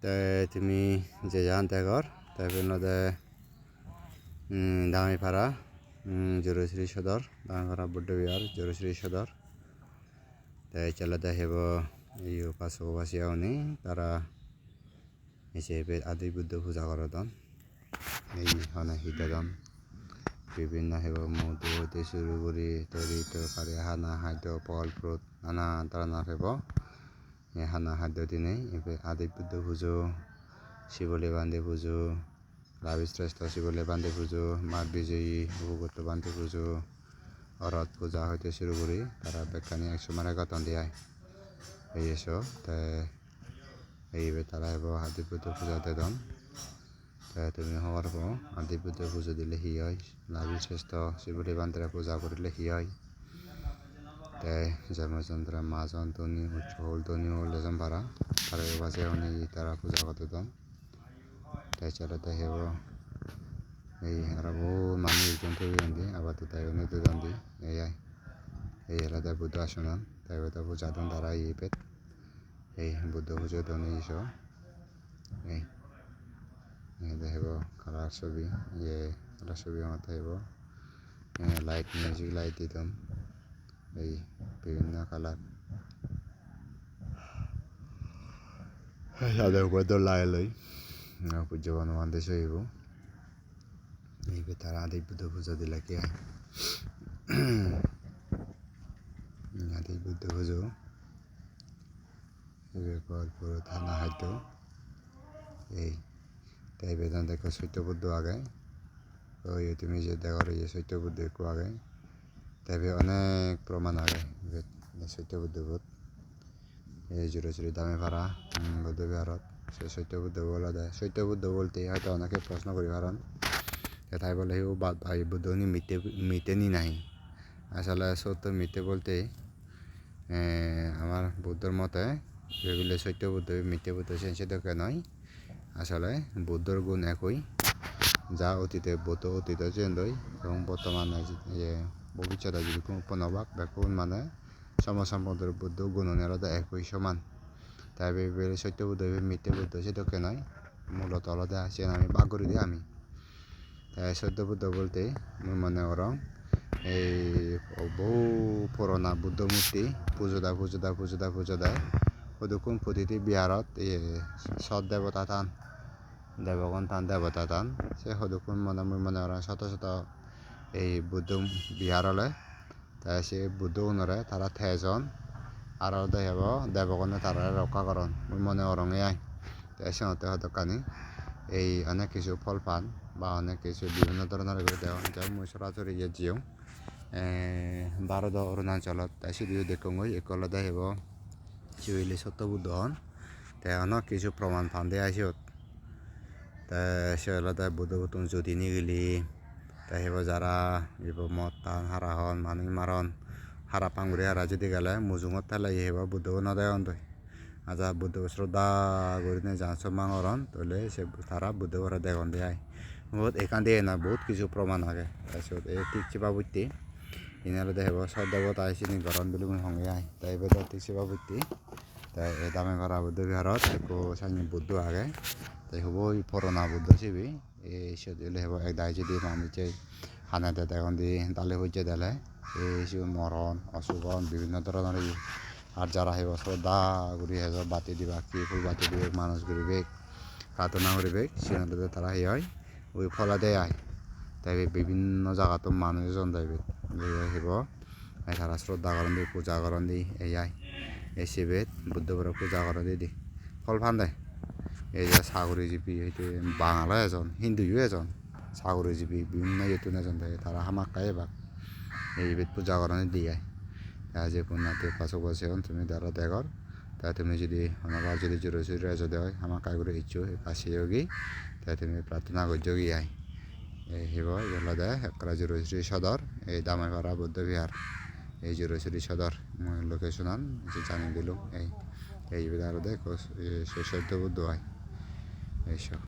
tumi je jan degor te iben olode damipara jurosiri sodor damipara buddho vihar jurosiri sodor te ecche olode hibo yo pasukobasi aguni tara ejse ibet adi buddho puja gorodon ei hone hi dedon bibinno hibo mudo hite suru guri teri torkari hana haddo pol frut nanan doronor hibo ei hana haddo diney ibey adi buddho pujo shivoli bandi pujo rabi sresto shivoli bandi pujo mat bijoye ubugotto bandi pujo orot puja hite suru guri tara bekkani ekso mane goton de ai eyeso te ibet tara hibo adi buddho puja dedon te tumi hobor pang adi buddho pujo hi oi te jemojandro majon doni uccho hul doni hul ejon para tara yo pase unni tara puja gododon te ecche olode hibo ei aro buot manuj toyondi abato degoney didondi ei ai ei olode buddho asonan te ibet pujadon tara ibet ei buddho pujodon eyeso ei eyot hibo kalar sobi ye kalar sobi gongotte hibo light music light didon ei bibinno kalar sadebo dol lagelloi pujjo banubande soyibo ibet tara adi buddho pujo dilekke ai adi buddho pujo ibet pol frut hana haddo ei te ibet olode ekko sutto buddho agey oye tumi je degor ye sutto buddho ekko agey te ibet onek proman agey ibet sutto buddhobot ei jurosiri damipara buddho viharot se sutto buddhobo olode sutto buddho bolte hoyto oneke proshno kuri paron te tai bole hiyo buddhoni mitte ni nahi আসলে সত্য মিথ্যে বলতে আমার বুদ্ধর মতে যেগুলো সত্য বুদ্ধ মিথ্যে বুদ্ধ সেটা নয় আসলে বুদ্ধর গুণ একই যা অতীতে বুদ্ধ অতীতে চেন্দই এবং বর্তমানে যে ভবিষ্যতে যদি কোনো পুনর্বাক বা কোন মানে সমসম্পদের বুদ্ধ গুণ আলাদা একই সমান। তাই বেলে সত্য বুদ্ধ মিথ্যে বুদ্ধ সেটা নয়, মূলত আলাদা সে আমি বাক করে দিই আমি। তাই সত্য বুদ্ধ বলতে মনে করম এই বহু পুরোনা বুদ্ধ মূর্তি পুজো দেয় পুজো দেয় পুজো দেয় পুজো দেয় সদুকুন প্রতিটি বিহারত সৎ দেবতা থান দেবগণ থান দেবতা থান, সে সদুকুন মনে মনে করেন শত শত এই বুদ্ধ বিহারলে তাই সে বুদ্ধ উনরে তারা থেজন। আর দেব দেবগণে তারা রক্ষা করন মই মনে করং আই তাই সিহঁতে সদকানি এই অনেক কিছু ফল পান বা অনেক কিছু বিভিন্ন ধরনের দেওয়া যায় মই সরাসরি যে জিও। ভারত অৰুণাচলত সিডিও দেখোগৈ একলতে আহিব চিউলি সত্য বুদ্ধ হন। তে অনেক কিছু প্রমাণ ফান্দে আসিত তে সেলতে বুদ্ধ বুতুন যদি নিগিলি। তে হিব যারা ইব মদ টান হারা হন মানুষ মারন হারা পাঙ্গুরি হারা যদি গেলে মুজুঙত থেলাই হিব বুদ্ধ নদেয়ন তৈ আজা বুদ্ধ শ্রদ্ধা করিনে যা সম্মান করন তাহলে সে তারা বুদ্ধ করে দেখন দেয় বহুত এখান দিয়ে না বহুত কিছু প্রমাণ আগে তাৰপিছত এই টিকচিপা বুদ্ধি ইনারে দেখাব সব দেবতা আইসিনি গরম বুলি মই সঙ্গে আই তাই বেদা টিকচিপা বুদ্ধি তাই এই দামে ঘরা বুদ্ধ বিহারত একো সাইনি বুদ্ধ আগে তাই হব পুরোনা বুদ্ধ সিবি এই সেদিলে হব এক দাই যদি মানুষে হানাতে দেখুন দি দালে হইছে দেলে এই সব মরণ অশুভন বিভিন্ন ধরনের আর যারা হেব শ্রদ্ধা করি হেব বাতি দিবা কি ফুল বাতি দিবে মানুষ করিবে প্রার্থনা করিবে সিহঁতে তারা হে হয় ওই ফলা দেয় আয় তাই বিভিন্ন জায়গাতো মানুষজন যাইবে আহিব তারা শ্রদ্ধা করেন দি পূজা করেন দি আয় এই শিবেত বুদ্ধপুরে পূজা করেন দি ফল ফান্দে এই যে সাগরীজীবী হইতে বাঙালো এজন হিন্দুও এজন। সাগরীজীবী বিভিন্ন ইয়েতুন এজন থাকে তারা হামাক্কাই এবার এই বেদ পূজা করেন দিয়ে যে পুণ্যাতে পাশে বসে তুমি তারা দেখর তাই তুমি যদি অনেক যদি জোরে জোরে যদি হয় আমার কাগরে ইচ্ছু কাশি যোগী। তাই তুমি প্রার্থনা করছ গিয়াই এই হিব এগুলো দেয় একরা জুরশ্রী সদর এই দামাইপাড়া বৌদ্ধ বিহার এই জুরশ্রী সদর লোকেশনান জানি দিলুম এই এই বিধার দেয় সৈশ্য বুদ্ধ হয় 还行。